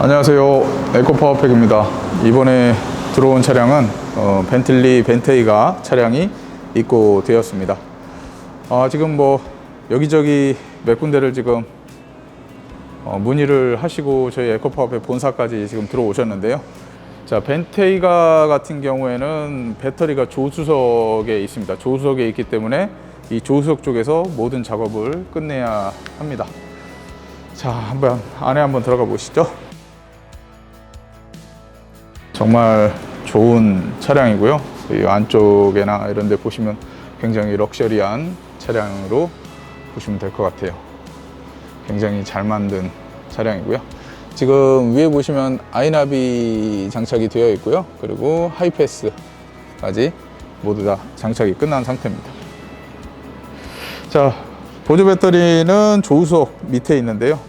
안녕하세요. 에코파워팩입니다. 이번에 들어온 차량은 어, 벤틀리 벤테이가 차량이 입고 되었습니다. 아, 지금 뭐 여기저기 몇 군데를 지금 어, 문의를 하시고 저희 에코파워팩 본사까지 지금 들어오셨는데요. 자, 벤테이가 같은 경우에는 배터리가 조수석에 있습니다. 조수석에 있기 때문에 이 조수석 쪽에서 모든 작업을 끝내야 합니다. 자, 한번 안에 한번 들어가 보시죠. 정말 좋은 차량이고요. 이 안쪽에나 이런 데 보시면 굉장히 럭셔리한 차량으로 보시면 될 것 같아요. 굉장히 잘 만든 차량이고요. 지금 위에 보시면 아이나비 장착이 되어 있고요. 그리고 하이패스까지 모두 다 장착이 끝난 상태입니다. 자, 보조 배터리는 조수석 밑에 있는데요.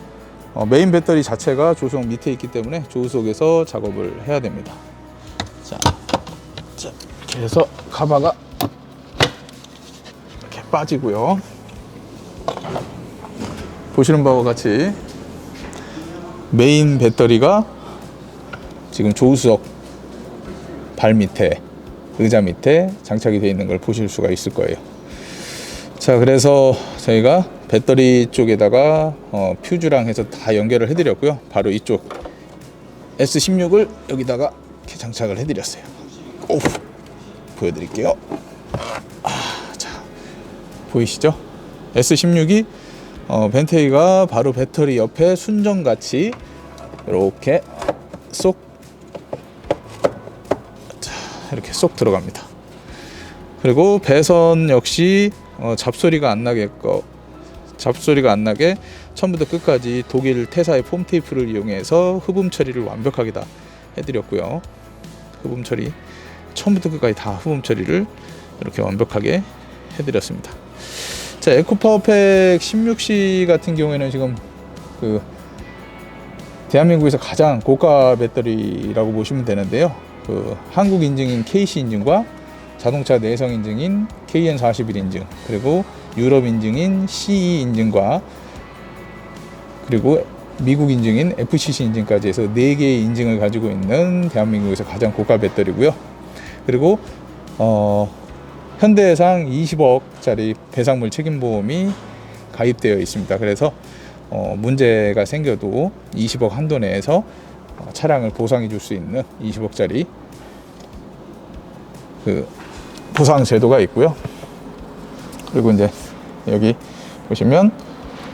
어, 메인 배터리 자체가 조수석 밑에 있기 때문에 조수석에서 작업을 해야 됩니다. 자, 자 이렇게 해서 가바가 이렇게 빠지고요. 보시는 바와 같이 메인 배터리가 지금 조수석 발 밑에 의자 밑에 장착이 되어 있는 걸 보실 수가 있을 거예요. 자, 그래서 저희가 배터리 쪽에다가 어, 퓨즈랑 해서 다 연결을 해드렸고요. 바로 이쪽 S16을 여기다가 이렇게 장착을 해드렸어요. 오, 보여드릴게요. 아, 자, 보이시죠? S16이 어, 벤테이가 바로 배터리 옆에 순정같이 이렇게 쏙 자, 이렇게 쏙 들어갑니다. 그리고 배선 역시 어, 잡소리가 안 나게 거 잡소리가 안 나게 처음부터 끝까지 독일 태사의 폼 테이프를 이용해서 흡음 처리를 완벽하게 다 해드렸고요. 흡음 처리 처음부터 끝까지 다 흡음 처리를 이렇게 완벽하게 해드렸습니다. 자 에코파워팩 16C 같은 경우에는 지금 그 대한민국에서 가장 고가 배터리라고 보시면 되는데요. 그 한국 인증인 KC 인증과 자동차 내성 인증인 KN41 인증 그리고 유럽 인증인 CE 인증과 그리고 미국 인증인 FCC 인증까지 해서 4개의 인증을 가지고 있는 대한민국에서 가장 고가 배터리고요. 그리고 어, 현대해상 20억짜리 배상물 책임보험이 가입되어 있습니다. 그래서 어, 문제가 생겨도 20억 한도 내에서 어, 차량을 보상해 줄 수 있는 20억짜리 그 보상 제도가 있고요. 그리고 이제 여기 보시면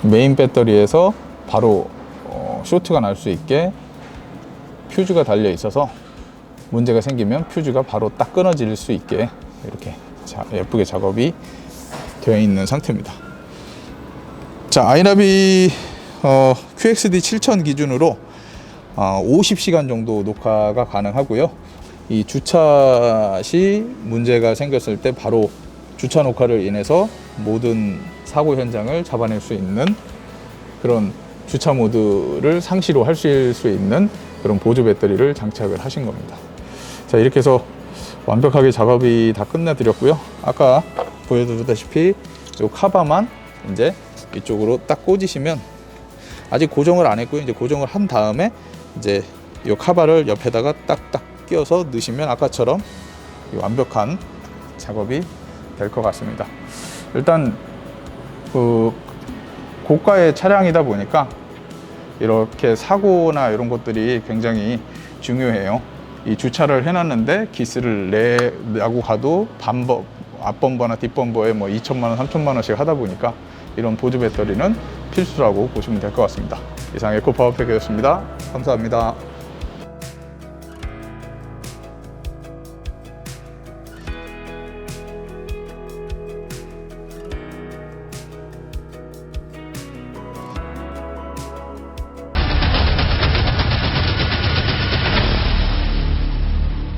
메인 배터리에서 바로 어, 쇼트가 날 수 있게 퓨즈가 달려 있어서 문제가 생기면 퓨즈가 바로 딱 끊어질 수 있게 이렇게 자, 예쁘게 작업이 되어 있는 상태입니다. 자, 아이나비 어, QXD 7000 기준으로 어, 50시간 정도 녹화가 가능하고요. 이 주차 시 문제가 생겼을 때 바로 주차 녹화를 인해서 모든 사고 현장을 잡아낼 수 있는 그런 주차 모드를 상시로 할수 있는 그런 보조 배터리를 장착을 하신 겁니다. 자, 이렇게 해서 완벽하게 작업이 다 끝내드렸고요. 아까 보여드렸다시피 이 카바만 이제 이쪽으로 딱 꽂으시면 아직 고정을 안 했고요. 이제 고정을 한 다음에 이제 이 카바를 옆에다가 딱딱 끼워서 넣으시면 아까처럼 이 완벽한 작업이 될 것 같습니다. 일단 그 고가의 차량이다 보니까 이렇게 사고나 이런 것들이 굉장히 중요해요. 이 주차를 해놨는데 기스를 내라고 가도 반버 앞범버나 뒷범버에 뭐 2천만 원, 3천만 원씩 하다 보니까 이런 보조 배터리는 필수라고 보시면 될 것 같습니다. 이상 에코파워팩이었습니다. 감사합니다.